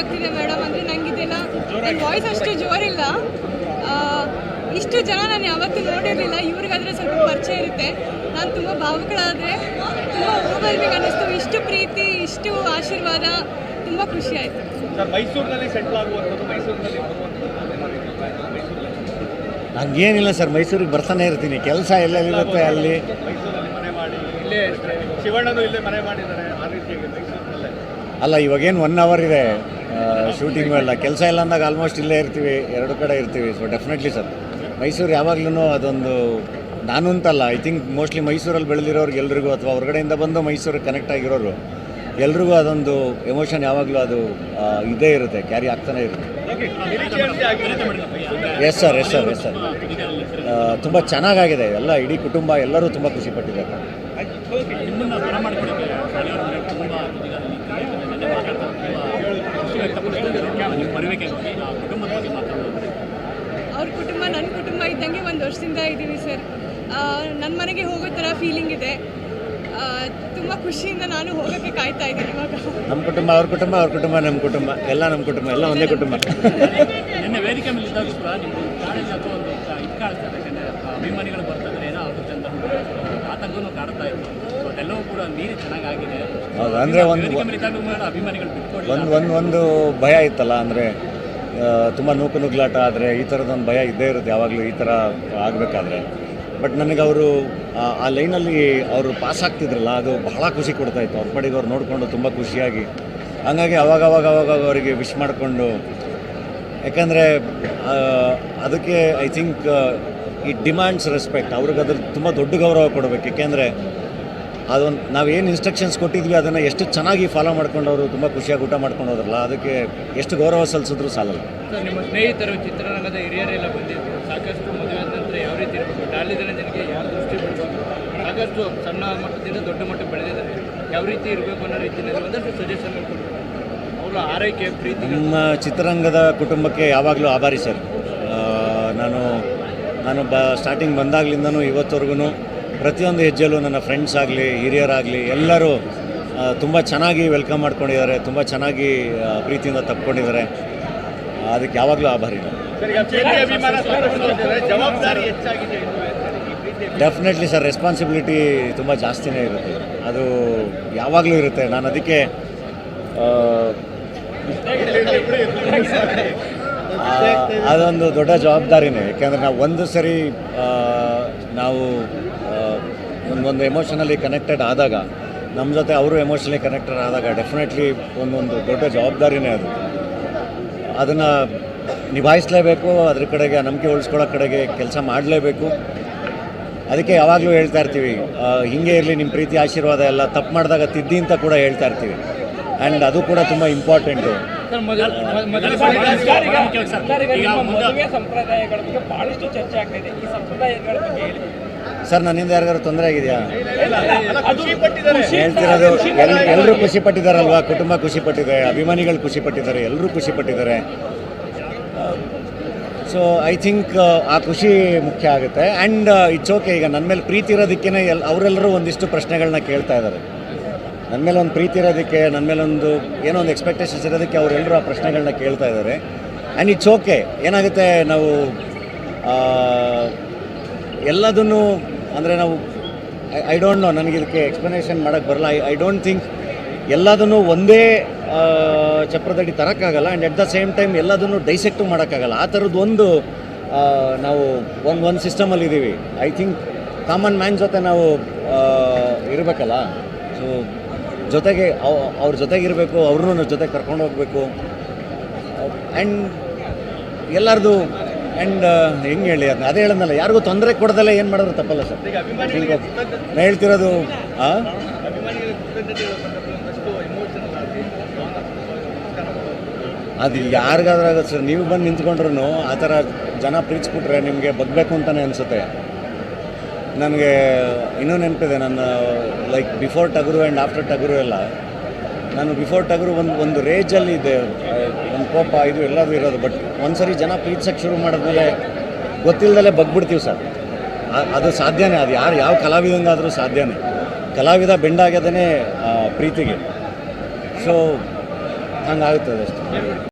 ಆಗ್ತಿದೆ ಮೇಡಮ್ ಅಂದರೆ ನಂಗೆ ಇದೆಲ್ಲ ನನ್ನ ವಾಯ್ಸ್ ಅಷ್ಟು ಜೋರಿಲ್ಲ. ಇಷ್ಟು ಜನ ನಾನು ಯಾವತ್ತೂ ನೋಡಿರಲಿಲ್ಲ. ಇವ್ರಿಗಾದರೆ ಸ್ವಲ್ಪ ಪರಿಚಯ ಇರುತ್ತೆ. ನಾನು ತುಂಬ ಭಾವುಕಳಾದರೆ ತುಂಬ ಓವರ್ವಿಂಗ್ ಅನ್ನಿಸ್ತು. ಇಷ್ಟು ಪ್ರೀತಿ ಇಷ್ಟು ಆಶೀರ್ವಾದ ತುಂಬ ಖುಷಿ ಆಯಿತು. ಸರ್ ಮೈಸೂರಿನಲ್ಲಿ ಸೆಟ್ಲ್ ಆಗುವಂಥದ್ದು ಮೈಸೂರಿನಲ್ಲಿ ಹಂಗೇನಿಲ್ಲ ಸರ್ ಮೈಸೂರಿಗೆ ಬರ್ತಾನೆ ಇರ್ತೀನಿ. ಕೆಲಸ ಎಲ್ಲೆಲ್ಲಿರುತ್ತೆ ಅಲ್ಲಿ? ಮೈಸೂರಲ್ಲಿ ಮನೆ ಮಾಡಿ ಇಲ್ಲೇ ಶಿವಣ್ಣನು ಇಲ್ಲೇ ಮನೆ ಮಾಡಿದ್ದಾರೆ. ಆ ರೀತಿಯಾಗಿ ಮೈಸೂರಿನಲ್ಲೇ. ಅಲ್ಲ ಇವಾಗೇನು ಒನ್ ಅವರ್ ಇದೆ. ಶೂಟಿಂಗು ಎಲ್ಲ ಕೆಲಸ ಇಲ್ಲ ಅಂದಾಗ ಆಲ್ಮೋಸ್ಟ್ ಇಲ್ಲೇ ಇರ್ತೀವಿ. ಎರಡು ಕಡೆ ಇರ್ತೀವಿ. So definitely sir. ಮೈಸೂರು ಯಾವಾಗ್ಲೂ ಅದೊಂದು ನಾನು ಅಂತಲ್ಲ ಐ ಥಿಂಕ್ ಮೋಸ್ಟ್ಲಿ ಮೈಸೂರಲ್ಲಿ ಬೆಳೆದಿರೋರ್ಗೆ ಎಲ್ರಿಗೂ ಅಥವಾ ಹೊರಗಡೆಯಿಂದ ಬಂದು ಮೈಸೂರಿಗೆ ಕನೆಕ್ಟ್ ಆಗಿರೋರು, ಎಲ್ರಿಗೂ ಅದೊಂದು ಎಮೋಷನ್ ಯಾವಾಗಲೂ ಅದು ಇದೇ ಇರುತ್ತೆ. ಕ್ಯಾರಿ ಆಗ್ತಾನೆ ಇರುತ್ತೆ. Yes sir yes sir yes sir ತುಂಬ ಚೆನ್ನಾಗಾಗಿದೆ. ಎಲ್ಲ ಇಡೀ ಕುಟುಂಬ, ಎಲ್ಲರೂ ತುಂಬ ಖುಷಿ ಪಟ್ಟಿದ್ದಾರೆ. ಅವ್ರ ಕುಟುಂಬ ನನ್ನ ಕುಟುಂಬ ಇದ್ದಂಗೆ ಒಂದು ವರ್ಷದಿಂದ ಇದ್ದೀವಿ ಸರ್. ನನ್ನ ಮನೆಗೆ ಹೋಗೋ ಥರ ಫೀಲಿಂಗ್ ಇದೆ. ತುಂಬ ಖುಷಿಯಿಂದ ನಾನು ಹೋಗೋಕ್ಕೆ ಕಾಯ್ತಾ ಇದ್ದೀನಿ ಇವಾಗ. ನಮ್ಮ ಕುಟುಂಬ ಅವ್ರ ಕುಟುಂಬ ಅವ್ರ ಕುಟುಂಬ ನಮ್ಮ ಕುಟುಂಬ ಎಲ್ಲ ನಮ್ಮ ಕುಟುಂಬ ಎಲ್ಲ ಒಂದೇ ಕುಟುಂಬ. ನಿನ್ನೆ ವೇದಿಕೆ ಮೇಲೆ ಇದ್ದಾಗ ಕೂಡ ನಿಮ್ಮ ಕಾಳಜಿ ಅಥವಾ ಒಂದು ಇದು ಕಾಣಿಸ್ತಾರೆ ಯಾಕಂದರೆ ಅಭಿಮಾನಿಗಳು ಬರ್ತಾರೆ ಏನೋ ಆಗುತ್ತೆ ಅಂತ ಆತಂಕನೂ ಕಾಡ್ತಾ ಇತ್ತು. ಸೊ ಅದೆಲ್ಲವೂ ಕೂಡ ನೀರು ಚೆನ್ನಾಗಾಗಿದೆ. ಹೌದು, ಅಂದ್ರೆ ಒಂದು- ಅಭಿಮಾನಿಗಳು ಒಂದು ಒಂದು ಒಂದು ಭಯ ಇತ್ತಲ್ಲ ಅಂದರೆ ತುಂಬ ನೂಕು ನುಗ್ಲಾಟ ಆದರೆ ಈ ಥರದೊಂದು ಭಯ ಇದ್ದೇ ಇರುತ್ತೆ ಯಾವಾಗಲೂ ಈ ಥರ ಆಗಬೇಕಾದ್ರೆ. ಬಟ್ ನನಗೆ ಅವರು ಆ ಲೈನಲ್ಲಿ ಅವರು ಪಾಸ್ ಆಗ್ತಿದ್ರಲ್ಲ ಅದು ಬಹಳ ಖುಷಿ ಕೊಡ್ತಾ ಇತ್ತು. ಅವ್ರ ಪಡೆಗೆ ಅವ್ರು ನೋಡಿಕೊಂಡು ತುಂಬ ಖುಷಿಯಾಗಿ. ಹಂಗಾಗಿ ಅವಾಗ ಅವಾಗ ಅವಾಗ ಅವರಿಗೆ ವಿಶ್ ಮಾಡಿಕೊಂಡು ಯಾಕಂದರೆ ಅದಕ್ಕೆ I think it demands respect ಅವ್ರಿಗೆ ಅದ್ರ ತುಂಬ ದೊಡ್ಡ ಗೌರವ ಕೊಡಬೇಕು. ಯಾಕೆಂದರೆ ಅದೊಂದು ನಾವೇನು ಇನ್ಸ್ಟ್ರಕ್ಷನ್ಸ್ ಕೊಟ್ಟಿದ್ವಿ ಅದನ್ನು ಎಷ್ಟು ಚೆನ್ನಾಗಿ ಫಾಲೋ ಮಾಡ್ಕೊಂಡು ಅವರು ತುಂಬ ಖುಷಿಯಾಗಿ ಊಟ ಮಾಡ್ಕೊಂಡು ಹೋದ್ರಲ್ಲ ಅದಕ್ಕೆ ಎಷ್ಟು ಗೌರವ ಸಲ್ಲಿಸಿದ್ರು ಸಾಲಲ್ಲ. ನಿಮ್ಮ ಸ್ನೇಹಿತರು ಚಿತ್ರರಂಗದ ಹಿರಿಯರೆಲ್ಲ ಬಂದಿದ್ರು. ಸಾಕಷ್ಟು ಮದುವೆ ನಂತರ ಯಾವ ರೀತಿ ಇರಬೇಕು? ಡಾಲಿ ಜನಕ್ಕೆ ಯಾವ ದೃಷ್ಟಿ ಬಿಡಬೇಕು ಸಾಕಷ್ಟು ಸಣ್ಣ ಮಟ್ಟದಿಂದ ದೊಡ್ಡ ಮಟ್ಟ ಬೆಳೆದಿದ್ದಾರೆ. ಯಾವ ರೀತಿ ಇರಬೇಕು ಅನ್ನೋ ರೀತಿಯಲ್ಲಿ ಒಂದಷ್ಟು ಸಜೆಷನ್ ಅವರ ಆರೈಕೆ ಪ್ರೀತಿ. ನಮ್ಮ ಚಿತ್ರರಂಗದ ಕುಟುಂಬಕ್ಕೆ ಯಾವಾಗಲೂ ಆಭಾರಿ ಸರ್. ನಾನು ನಾನು ಬ ಸ್ಟಾರ್ಟಿಂಗ್ ಬಂದಾಗ್ಲಿಂದನೂ ಇವತ್ತವರೆಗೂ ಪ್ರತಿಯೊಂದು ಹೆಜ್ಜೆಲ್ಲೂ ನನ್ನ ಫ್ರೆಂಡ್ಸ್ ಆಗಲಿ, ಹಿರಿಯರಾಗಲಿ, ಎಲ್ಲರೂ ತುಂಬ ಚೆನ್ನಾಗಿ ವೆಲ್ಕಮ್ ಮಾಡ್ಕೊಂಡಿದ್ದಾರೆ, ತುಂಬ ಚೆನ್ನಾಗಿ ಪ್ರೀತಿಯಿಂದ ತಪ್ಕೊಂಡಿದ್ದಾರೆ. ಅದಕ್ಕೆ ಯಾವಾಗಲೂ ಆಭಾರಿ ಡೆಫಿನೆಟ್ಲಿ ಸರ್ ರೆಸ್ಪಾನ್ಸಿಬಿಲಿಟಿ ತುಂಬ ಜಾಸ್ತಿನೇ ಇರುತ್ತೆ. ಅದು ಯಾವಾಗಲೂ ಇರುತ್ತೆ. ನಾನು ಅದಕ್ಕೆ ಅದೊಂದು ದೊಡ್ಡ ಜವಾಬ್ದಾರಿನೇ. ಯಾಕೆಂದರೆ ನಾವು ಒಂದು ಸರಿ ನಾವು ಒಂದೊಂದು ಎಮೋಷನಲಿ ಕನೆಕ್ಟೆಡ್ ಆದಾಗ ನಮ್ಮ ಜೊತೆ ಅವರು ಎಮೋಷನಲಿ ಕನೆಕ್ಟೆಡ್ ಆದಾಗ ಡೆಫಿನೆಟ್ಲಿ ಒಂದೊಂದು ದೊಡ್ಡ ಜವಾಬ್ದಾರಿನೇ ಅದು. ಅದನ್ನು ನಿಭಾಯಿಸಲೇಬೇಕು ಅದ್ರ ಕಡೆಗೆ ನಂಬಿಕೆ ಉಳಿಸ್ಕೊಳ್ಳೋ ಕಡೆಗೆ ಕೆಲಸ ಮಾಡಲೇಬೇಕು. ಅದಕ್ಕೆ ಯಾವಾಗಲೂ ಹೇಳ್ತಾ ಇರ್ತೀವಿ ಹಿಂಗೆ ಇರಲಿ ನಿಮ್ಮ ಪ್ರೀತಿ ಆಶೀರ್ವಾದ ಎಲ್ಲ ತಪ್ಪು ಮಾಡಿದಾಗ ತಿದ್ದಿ ಅಂತ ಕೂಡ ಹೇಳ್ತಾ ಇರ್ತೀವಿ. ಆ್ಯಂಡ್ ಅದು ಕೂಡ ತುಂಬ ಇಂಪಾರ್ಟೆಂಟು ಸರ್ ಮೊದಲ ಮೊದಲ ಸಂಪ್ರದಾಯಗಳ ಬಗ್ಗೆ ಬಹಳಷ್ಟು ಚರ್ಚೆ ಆಗ್ತಿದೆ ಈ ಸಂಪ್ರದಾಯಗಳ ಬಗ್ಗೆ ಹೇಳಿ. ಸರ್ ನನ್ನಿಂದ ಯಾರಿಗಾದ್ರು ತೊಂದರೆ ಆಗಿದೆಯಾ? ಹೇಳ್ತಿರೋದು ಎಲ್ ಎಲ್ಲರೂ ಖುಷಿ ಪಟ್ಟಿದ್ದಾರಲ್ವಾ? ಕುಟುಂಬ ಖುಷಿ ಪಟ್ಟಿದೆ ಅಭಿಮಾನಿಗಳು ಖುಷಿ ಪಟ್ಟಿದ್ದಾರೆ ಎಲ್ಲರೂ ಖುಷಿ ಪಟ್ಟಿದ್ದಾರೆ. ಸೊ ಐ ಥಿಂಕ್ ಆ ಖುಷಿ ಮುಖ್ಯ ಆಗುತ್ತೆ. ಆ್ಯಂಡ್ ಇಟ್ಸ್ ಓಕೆ ಈಗ ನನ್ನ ಮೇಲೆ ಪ್ರೀತಿ ಇರೋದಕ್ಕೇ ಎಲ್ ಅವರೆಲ್ಲರೂ ಒಂದಿಷ್ಟು ಪ್ರಶ್ನೆಗಳನ್ನ ಕೇಳ್ತಾ ಇದ್ದಾರೆ ನನ್ನ ಮೇಲೆ ಒಂದು ಪ್ರೀತಿ ಇರೋದಕ್ಕೆ ನನ್ನ ಮೇಲೆ ಒಂದು ಏನೋ ಒಂದು ಎಕ್ಸ್ಪೆಕ್ಟೇಷನ್ಸ್ ಇರೋದಕ್ಕೆ ಅವರೆಲ್ಲರೂ ಆ ಪ್ರಶ್ನೆಗಳನ್ನ ಕೇಳ್ತಾ ಇದ್ದಾರೆ ಆ್ಯಂಡ್ ಇಟ್ಸ್ ಓಕೆ ಏನಾಗುತ್ತೆ ನಾವು ಎಲ್ಲದನ್ನು ಅಂದರೆ ನಾವು ಐ ಡೋಂಟ್ ನೋ ನನಗೆ ಇದಕ್ಕೆ ಎಕ್ಸ್ಪ್ಲನೇಷನ್ ಮಾಡೋಕ್ಕೆ ಬರಲ್ಲ. ಐ ಐ ಡೋಂಟ್ ಥಿಂಕ್ ಎಲ್ಲದನ್ನು ಒಂದೇ ಚಪ್ರದಡಿ ತರೋಕ್ಕಾಗಲ್ಲ. And at the same time ಎಲ್ಲದನ್ನು ಡೈಸೆಕ್ಟು ಮಾಡೋಕ್ಕಾಗಲ್ಲ. ಆ ಥರದ್ದು ಒಂದು ನಾವು ಒಂದು ಒಂದು ಸಿಸ್ಟಮಲ್ಲಿ ಇದ್ದೀವಿ ಐ ಥಿಂಕ್ ಕಾಮನ್ ಮ್ಯಾನ್ ಜೊತೆ ನಾವು ಇರಬೇಕಲ್ಲ. ಸೊ ಜೊತೆಗೆ ಅವ್- ಅವ್ರ ಜೊತೆಗಿರಬೇಕು ಅವ್ರನ್ನೂ ನಮ್ಮ ಜೊತೆಗೆ ಕರ್ಕೊಂಡು ಹೋಗಬೇಕು. ಆ್ಯಂಡ್ ಎಲ್ಲರದು ಆ್ಯಂಡ್ ಹೆಂಗೆ ಹೇಳಿ ಅದನ್ನ? ಅದೇ ಹೇಳೋದಲ್ಲ ಯಾರಿಗೂ ತೊಂದರೆ ಕೊಡೋದಲ್ಲ ಏನು ಮಾಡೋದು ತಪ್ಪಲ್ಲ ಸರ್. ನಾನು ಹೇಳ್ತಿರೋದು ಹಾಂ. ಅದು ಯಾರಿಗಾದ್ರೂ ಆಗುತ್ತೆ ಸರ್. ನೀವು ಬಂದು ನಿಂತ್ಕೊಂಡ್ರು ಆ ಥರ ಜನ ಪ್ರೀತಿಸ್ಬಿಟ್ರೆ ನಿಮಗೆ ಬಗ್ಬೇಕು ಅಂತಲೇ ಅನಿಸುತ್ತೆ. ನನಗೆ ಇನ್ನೂ ನೆನಪಿದೆ ನನ್ನ like before Tagaru and after Tagaru ಎಲ್ಲ. ನಾನು ಬಿಫೋರ್ ಟಗರು ಒಂದು ಒಂದು ರೇಜಲ್ಲಿ ಇದೆ ಒಂದು ಕೋಪ, ಇದು ಎಲ್ಲದೂ ಇರೋದು ಬಟ್ ಒಂದ್ಸರಿ ಜನ ಪ್ರೀತ್ಸಕ್ಕೆ ಶುರು ಮಾಡಿದ್ಮೇಲೆ ಗೊತ್ತಿಲ್ಲದಲ್ಲೇ ಬಗ್ಬಿಡ್ತೀವಿ ಸರ್. ಅದು ಸಾಧ್ಯನೇ, ಅದು ಯಾರು ಯಾವ ಕಲಾವಿದಂಗಾದರೂ ಸಾಧ್ಯನೇ. ಕಲಾವಿದ ಬೆಂಡಾಗ್ಯದೇ ಪ್ರೀತಿಗೆ. ಸೊ ಹಂಗಾಗುತ್ತದೆ ಅಷ್ಟೇ.